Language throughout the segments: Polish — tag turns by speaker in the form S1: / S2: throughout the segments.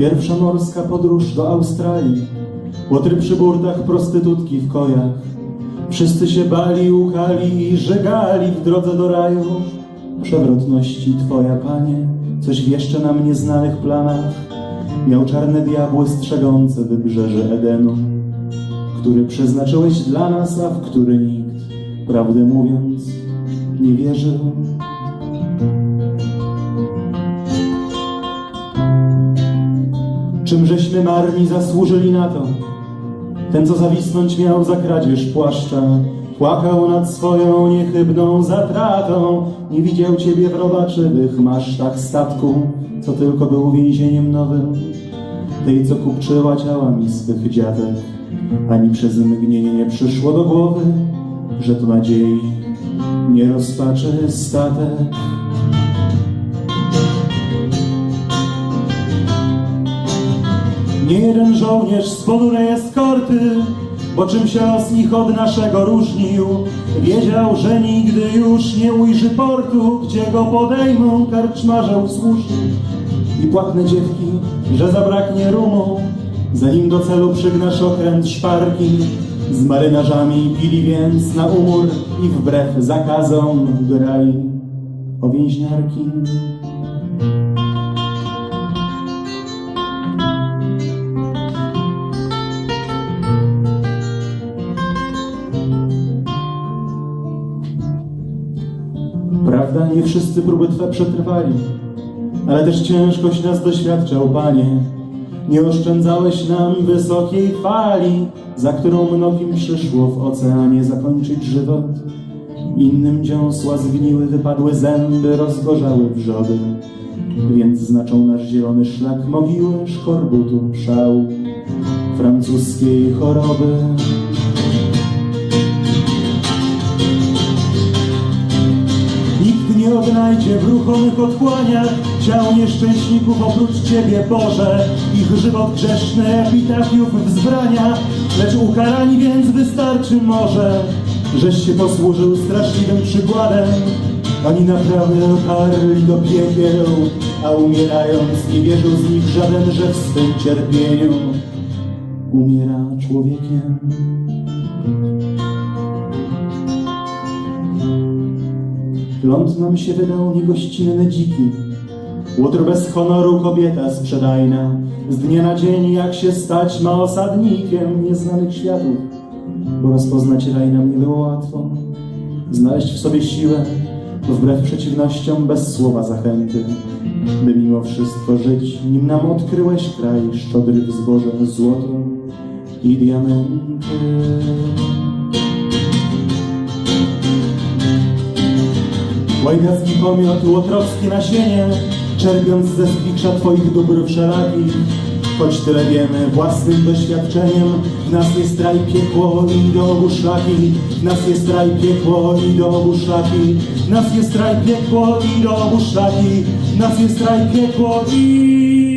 S1: pierwsza morska podróż do Australii, łotry przy burtach, prostytutki w kojach. Wszyscy się bali, łkali i żegali w drodze do raju. Przewrotności Twoja, Panie, coś wieszcze nam nieznanych planach. Miał czarne diabły strzegące wybrzeże Edenu, który przeznaczyłeś dla nas, a w który nikt, prawdę mówiąc, nie wierzył. Czymżeśmy marni zasłużyli na to? Ten, co zawisnąć miał za kradzież płaszcza, płakał nad swoją niechybną zatratą. Nie widział ciebie w robaczywych masztach statku, co tylko był więzieniem nowym. Tej, co kupczyła ciałami swych dziadek, ani przez mgnienie nie przyszło do głowy, że to nadziei nie rozpaczy statek. Nie jeden żołnierz z ponurej eskorty, bo czym się los ich od naszego różnił, wiedział, że nigdy już nie ujrzy portu, gdzie go podejmą karczmarze usłuszni. I płatne dziewki, że zabraknie rumu, zanim do celu przygnasz okręt szparki. Z marynarzami pili więc na umór i wbrew zakazom grali o więźniarki. Prawda, nie wszyscy próby Twe przetrwali, ale też ciężkość nas doświadczał, Panie. Nie oszczędzałeś nam wysokiej fali, za którą mnogim przyszło w oceanie zakończyć żywot. Innym dziąsła zgniły, wypadły zęby, rozgorzały wrzody. Więc znaczą nasz zielony szlak mogiły, szkorbutu, szału, francuskiej choroby. W ruchomych otchłaniach ciał nieszczęśników oprócz Ciebie, Boże. Ich żywot grzeszny epitafiów wzbrania, lecz ukarani więc wystarczy może, żeś się posłużył straszliwym przykładem. Oni naprawdę dotarli do piekieł, a umierając nie wierzył z nich żaden, że w swym cierpieniu umiera człowiekiem. Ląd nam się wydał niegościnny dziki. Łotr bez honoru kobieta sprzedajna. Z dnia na dzień jak się stać ma osadnikiem nieznanych światów. Bo rozpoznać raj nam nie było łatwo. Znaleźć w sobie siłę, wbrew przeciwnościom, bez słowa zachęty. By mimo wszystko żyć, nim nam odkryłeś kraj szczodry w złoto i diamenty. Łajgacki pomiot, łotrowskie nasienie, czerpiąc ze spicza Twoich dóbr wszelakich. Choć tyle wiemy własnym doświadczeniem, nas jest raj, piekło i do szlaki. Nas jest raj, piekło i do szlaki. Nas jest raj, piekło i do szlaki. Nas jest raj, piekło i...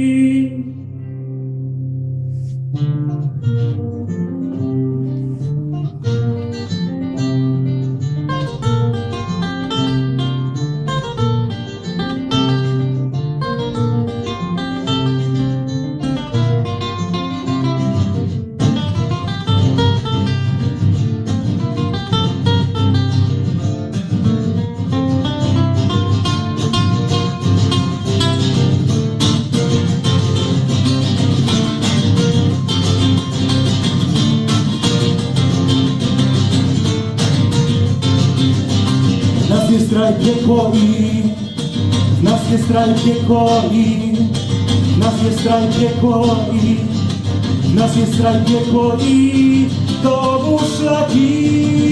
S1: nas jest raj, piekło i nas jest raj, piekło i nas jest raj, piekło i nas jest raj, piekło i to szlaki.